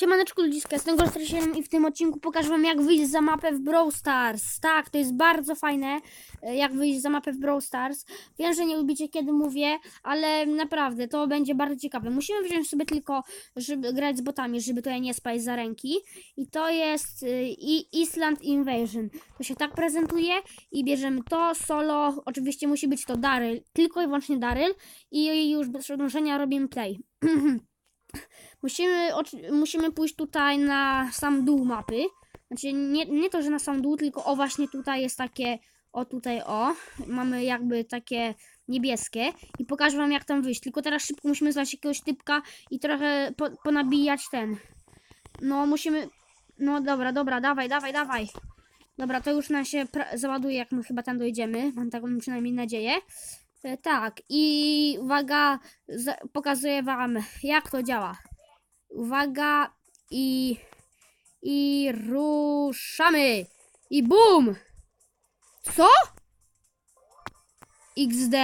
Siemaneczku ludziska, jestem Ghost7 i w tym odcinku pokażę wam jak wyjść za mapę w Brawl Stars. Tak, to jest bardzo fajne, e, jak wyjść za mapę w Brawl Stars. Wiem, że nie lubicie kiedy mówię, ale naprawdę to będzie bardzo ciekawe. Musimy wziąć sobie tylko, żeby grać z botami, żeby to nie spać za ręki. I to jest y, i Island Invasion. To się tak prezentuje i bierzemy to, solo. Oczywiście musi być to Daryl, tylko i wyłącznie Daryl. I już bez przedłużenia robimy play. Musimy, musimy pójść tutaj na sam dół mapy. Znaczy nie, nie to, że na sam dół, tylko o właśnie tutaj jest takie, o tutaj o. Mamy jakby takie niebieskie i pokażę wam jak tam wyjść. Tylko teraz szybko musimy znaleźć jakiegoś typka i trochę po, ponabijać ten. No musimy, no dobra, dobra, dawaj, dawaj, dawaj. Dobra, to już nam się załaduje, jak my chyba tam dojdziemy. Mam taką przynajmniej nadzieję. E, tak, i uwaga, pokazuję wam jak to działa. Uwaga i i ruszamy. I bum! Co? XD.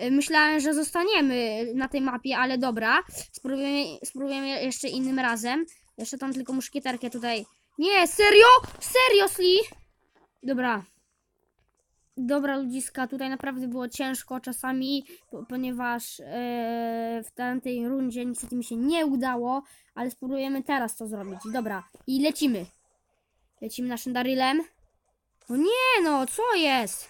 Y, Myślałem, że zostaniemy na tej mapie, ale dobra. Spróbujemy, spróbujemy jeszcze innym razem. Jeszcze tam tylko muszkieterkę tutaj. Nie, serio? Seriously? Dobra. Dobra ludziska, tutaj naprawdę było ciężko czasami, po, ponieważ e, w tamtej rundzie niestety mi się nie udało, ale spróbujemy teraz to zrobić. Dobra, i lecimy. Lecimy naszym Darylem. No nie no, co jest?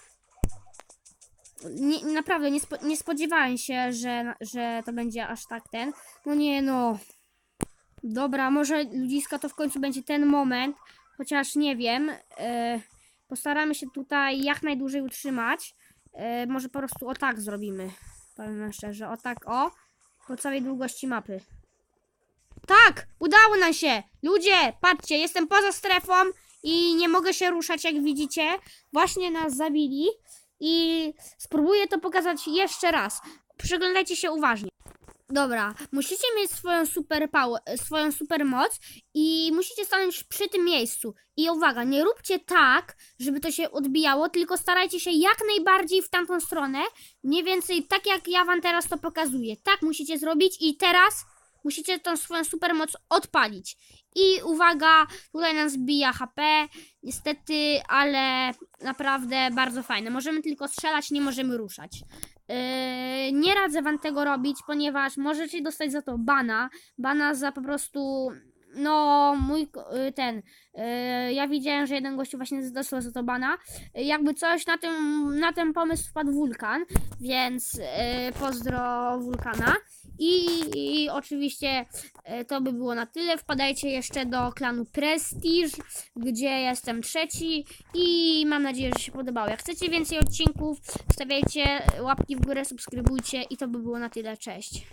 Nie, naprawdę, nie, spo, nie spodziewałem się, że, że to będzie aż tak ten. No nie no. Dobra, może ludziska to w końcu będzie ten moment, chociaż nie wiem. E, postaramy się tutaj jak najdłużej utrzymać. E, może po prostu o tak zrobimy. Powiem szczerze, o tak o. Po całej długości mapy. Tak! Udało nam się! Ludzie, patrzcie, jestem poza strefą i nie mogę się ruszać, jak widzicie. Właśnie nas zabili i spróbuję to pokazać jeszcze raz. Przyglądajcie się uważnie. Dobra, musicie mieć swoją super power, swoją super moc i musicie stanąć przy tym miejscu. I uwaga, nie róbcie tak, żeby to się odbijało, tylko starajcie się jak najbardziej w tamtą stronę. Mniej więcej tak jak ja wam teraz to pokazuję. Tak musicie zrobić i teraz musicie tą swoją supermoc odpalić. I uwaga, tutaj nas zbija HP, niestety, ale naprawdę bardzo fajne. Możemy tylko strzelać, nie możemy ruszać. Yy, nie radzę wam tego robić, ponieważ możecie dostać za to bana. Bana za po prostu. No, mój yy, ten. Yy, ja widziałem, że jeden gościu właśnie dostał za to bana. Jakby coś na tym, na ten pomysł wpadł wulkan, więc pozdro wulkana. I, I oczywiście e, to by było na tyle. Wpadajcie jeszcze do klanu Prestige, gdzie jestem trzeci i mam nadzieję, że się podobało. Jak chcecie więcej odcinków, stawiajcie łapki w górę, subskrybujcie i to by było na tyle. Cześć.